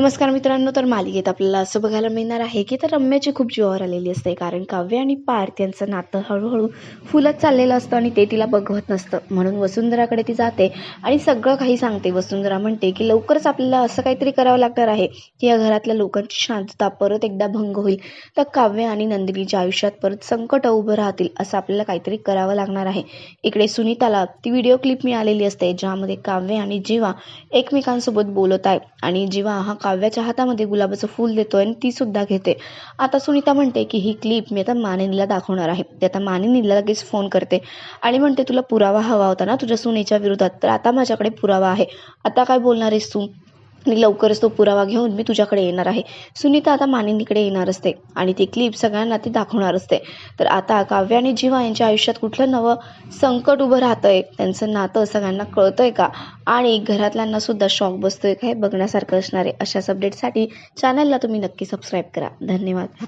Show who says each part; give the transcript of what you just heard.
Speaker 1: नमस्कार मित्रांनो तर मालिकेत आपल्याला असं बघायला मिळणार आहे की तर रम्याची खूप जीवावर आलेली असते कारण काव्य आणि पार्थ यांचं नातं हळूहळू फुलत चाललेलं असतं आणि ते तिला बघवत नसतं. म्हणून वसुंधराकडे ती जाते आणि सगळं काही सांगते. वसुंधरा म्हणते की लवकरच आपल्याला असं काहीतरी करावं लागणार आहे की या घरातल्या लोकांची शांतता परत एकदा भंग होईल. तर काव्य आणि नंदिनीच्या आयुष्यात परत संकट उभं राहतील असं आपल्याला काहीतरी करावं लागणार आहे. इकडे सुनीताला ती व्हिडिओ क्लिप मिळालेली असते ज्यामध्ये काव्य आणि जीवा एकमेकांसोबत बोलत आहे आणि जीवा हा काव्याच्या हातामध्ये गुलाबाचं फूल देतोय आणि ती सुद्धा घेते. आता सुनीता म्हणते की ही क्लिप मी आता मानिनीला दाखवणार आहे. ते आता मानिनीला लगेच फोन करते आणि म्हणते तुला पुरावा हवा होता ना तुझ्या सुनेच्या विरोधात? तर आता माझ्याकडे पुरावा आहे. आता काय बोलणार आहेस तू? आणि लवकरच तो पुरावा घेऊन मी तुझ्याकडे येणार आहे. सुनीता आता मानिनीकडे येणार असते आणि ती क्लिप सगळ्यांना ती दाखवणार असते. तर आता काव्य आणि जीवा यांच्या आयुष्यात कुठलं नवं संकट उभं राहतंय त्यांचं नातं सगळ्यांना कळतंय का? आणि घरातल्यांना सुद्धा शॉक बसतोय का हे बघण्यासारखं असणार आहे. अशाच अपडेटसाठी चॅनलला तुम्ही नक्की सबस्क्राईब करा. धन्यवाद.